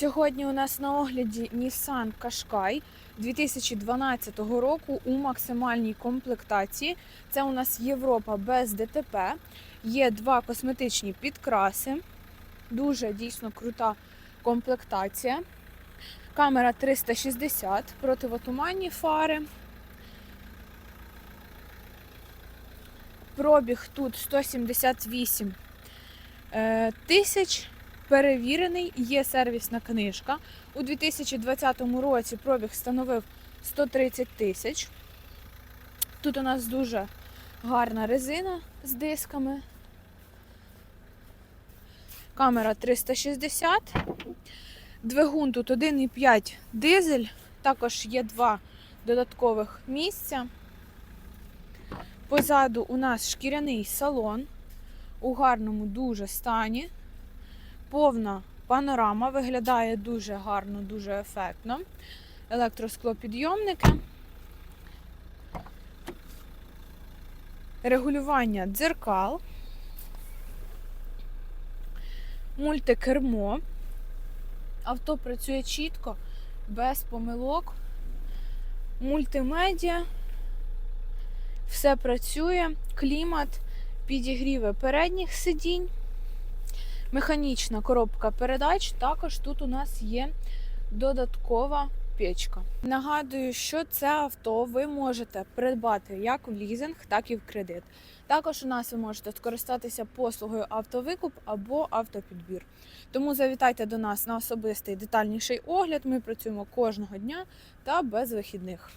Сьогодні у нас на огляді Nissan Qashqai 2012 року у максимальній комплектації. Це у нас Європа без ДТП. Є два косметичні підкраси. Дуже дійсно крута комплектація. Камера 360, противотуманні фари. Пробіг тут 178 е, тисяч. Перевірений, є сервісна книжка. У 2020 році пробіг становив 130 тисяч. Тут у нас дуже гарна резина з дисками. Камера 360. Двигун тут 1,5 дизель. Також є два додаткових місця. Позаду у нас шкіряний салон у гарному дуже стані. Повна панорама виглядає дуже гарно, дуже ефектно. Електросклопідйомники. Регулювання дзеркал. Мультикермо. Авто працює чітко, без помилок. Мультимедіа. Все працює. Клімат, підігріви передніх сидінь. Механічна коробка передач. Також тут у нас є додаткова печка. Нагадую, що це авто ви можете придбати як в лізинг, так і в кредит. Також у нас ви можете скористатися послугою автовикуп або автопідбір. Тому завітайте до нас на особистий детальніший огляд. Ми працюємо кожного дня та без вихідних.